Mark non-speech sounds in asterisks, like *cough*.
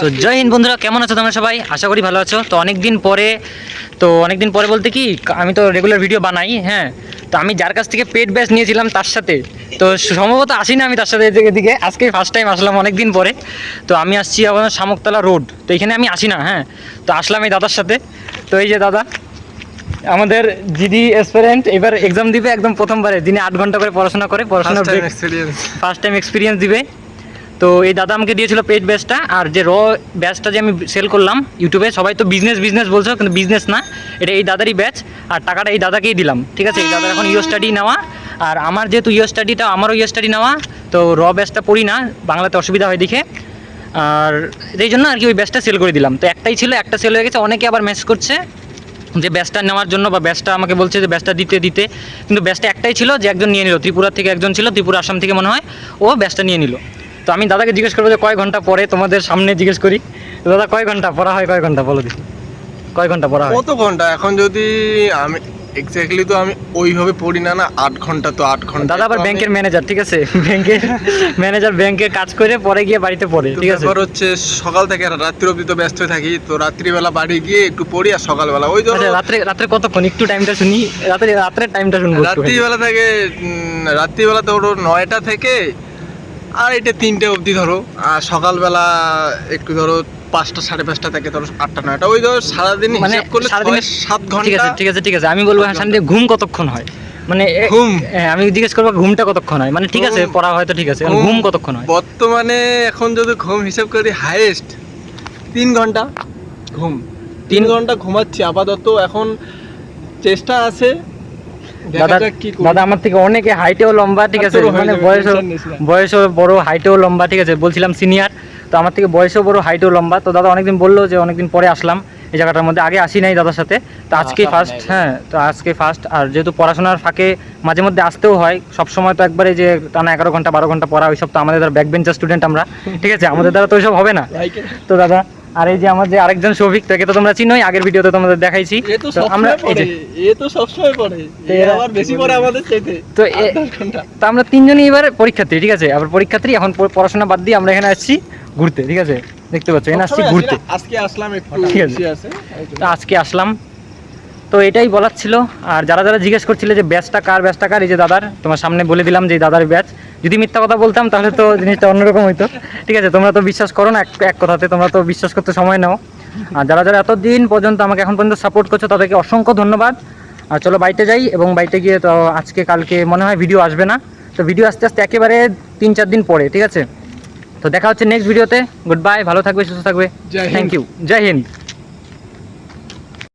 So জয় হিন্দ বন্ধুরা কেমন আছো তোমরা সবাই? আশা করি ভালো আছো। তো অনেক দিন পরে তো অনেক দিন পরে বলতে কি আমি তো রেগুলার ভিডিও বানাই হ্যাঁ? তো আমি যার কাছ থেকে পেট ব্যাচ নিয়েছিলাম তার সাথে। তো সম্ভবত আসি না আমি তার সাথে এদিকে এদিকে। আজকে ফার্স্ট টাইম আসলাম অনেক দিন পরে। তো আমি আসছি আপনার শামুকতলা রোড তো এখানে আমি আসি না হ্যাঁ? তো আসলাম এই দাদার সাথে। তো এই যে দাদা আমাদের জিডি এক্সপেরিয়েন্ট এবার এক্সাম দিবে একদম প্রথমবারে। দিনে আট ঘণ্টা করে পড়াশোনা করে পড়াশোনা ফার্স্ট টাইম এক্সপিরিয়েন্স দিবে। তো এই দাদা আমাকে দিয়েছিল পেড ব্যাচটা আর যে র ব্যাচটা যে আমি সেল করলাম ইউটিউবে সবাই তো বিজনেস বিজনেস বলছো, কিন্তু বিজনেস না, এটা এই দাদারই ব্যাচ আর টাকাটা এই দাদাকেই দিলাম, ঠিক আছে? এই দাদার এখন ইও স্টাডি নেওয়া, আর আমার যেহেতু ইও স্টাডিটা আমারও ইও স্টাডি নেওয়া, তো র ব্যাচটা পড়ি না, বাংলাতে অসুবিধা হয় দেখে, আর এই জন্য আর কি ওই ব্যাচটা সেল করে দিলাম। তো একটাই ছিল, একটা সেল হয়ে গেছে, অনেকে আবার মেসেজ করছে যে ব্যাচটা নেওয়ার জন্য, বা ব্যাচটা আমাকে বলছে যে ব্যাচটা দিতে দিতে, কিন্তু ব্যাচটা একটাই ছিল যে একজন নিয়ে নিল, ত্রিপুরা থেকে একজন ছিল, ত্রিপুরা, আসাম থেকে মনে হয়, ও ব্যাচটা নিয়ে নিল। তো আমি দাদাকে জিজ্ঞেস করব যে কয় ঘণ্টা পরে তোমাদের সামনে জিজ্ঞেস করি। দাদা কয় ঘণ্টা পড়া হয় কয় ঘণ্টা বলো দিই কয় ঘণ্টা পড়া হয়? কত ঘণ্টা? এখন যদি আমি এক্স্যাক্টলি তো আমি ওইভাবে পড়ি না না আট ঘণ্টা তো আট ঘণ্টা। দাদা আবার ব্যাংকের ম্যানেজার ঠিক আছে? ব্যাংকের ম্যানেজার ব্যাংকে কাজ করে পরে গিয়ে বাড়িতে পড়ে ঠিক আছে? ব্যাপার হচ্ছে সকাল থেকে রাত্রি অবধি তো ব্যস্ত থাকি তো রাত্রিবেলা বাড়ি গিয়ে একটু পড়ি আর সকালবেলা। ওই ধরো আচ্ছা রাত্রে রাত্রে কতক্ষণ? একটু টাইমটা শুনি রাত্রে রাত্রের টাইমটা শুনব। রাত্রিবেলা থেকে রাত্রিবেলা ধরো নয়টা থেকে আর এটা তিনটে অবধি ধরো। আর সকালবেলা একটু ধরো পাঁচটা সাড়ে পাঁচটা থেকে ধরো আটটা নয়টা। ওই ধরো সারাদিন মানে হিসাব করলে সারাদিনে সাত ঠিক ঘণ্টা আছে ঠিক আছে ঠিক আছে। আমি বলব হ্যাঁ শান্তি ঘুম কতক্ষণ হয়? মানে ঘুম? হ্যাঁ, আমি জিজ্ঞেস করব ঘুমটা কতক্ষণ হয়? মানে ঠিক আছে পড়া হয়তো ঠিক আছে ঘুম কতক্ষণ হয়? বর্তমানে এখন যদি ঘুম হিসাব করি হাইয়েস্ট তিন ঘণ্টা ঘুম। তিন ঘণ্টা ঘুমাচ্ছি। আপাতত এখন চেষ্টা আছে দাদা আমার থেকে অনেকে হাইটেও লম্বা ঠিক আছে? মানে বয়সও। বয়সও বড় হাইটেও লম্বা ঠিক আছে? বলছিলাম সিনিয়র তো আমার থেকে বয়সও বড় হাইটেও লম্বা। তো দাদা অনেকদিন বলল যে অনেকদিন পরে আসলাম এই জায়গাটার মধ্যে। আগে আসি নাই দাদার সাথে। তো আজকে ফার্স্ট হ্যাঁ তো আজকে ফার্স্ট আর যেহেতু পড়াশোনার ফাঁকে মাঝে মধ্যে আসতেও হয় সব সময় তো একবারে যে টানা এগারো ঘণ্টা বারো ঘণ্টা পড়া ওইসব তো আমাদের ব্যাক বেঞ্চার স্টুডেন্ট আমরা ঠিক আছে? আমাদের দ্বারা তো ওইসব হবে না। *laughs* তো দাদা আর এই যে আমার যে আরেকজন সৌভিক তাকে তো তোমরা চিনোই আগের ভিডিওতে তোমাদের দেখাইছি। তো আমরা এই যে এ তো সবসময় পড়ে। এ আবার বেশি পড়ে আমাদের চাইতে। তো তো আমরা তিনজনই এবার পরীক্ষার্থী ঠিক আছে? আবার পরীক্ষার্থী এখন পড়াশোনা বাদ দিয়ে আমরা এখানে আসছি ঘুরতে ঠিক আছে? দেখতে পাচ্ছ এখানে আসছি ঘুরতে। আজকে আসলাম একটু ঠিক আছে। তো আজকে আসলাম। তো এটাই বলার ছিল। আর যারা যারা জিজ্ঞেস করছিলে যে ব্যাচটা কার ব্যাচটা কার এই যে দাদার তোমার সামনে বলে দিলাম যে দাদার ব্যাচ। যদি মিথ্যা কথা বলতাম তাহলে তো জিনিসটা অন্যরকম হইতো। ঠিক আছে তোমরা তো বিশ্বাস করো না এক- কথাতে তোমরা তো বিশ্বাস করতে সময় নাও। আর যারা যারা এতদিন পর্যন্ত আমাকে এখন পর্যন্ত সাপোর্ট করছ তাদেরকে অসংখ্য ধন্যবাদ। আর চলো বাইতে যাই এবং বাইতে গিয়ে তো আজকে কালকে মনে হয় ভিডিও আসবে না। তো ভিডিও আস্তে আস্তে একেবারে তিন চার দিন পরে ঠিক আছে? তো দেখা হচ্ছে নেক্সট ভিডিওতে গুড বাই ভালো থাকবে সুস্থ থাকবে। থ্যাংক ইউ জয় হিন্দ।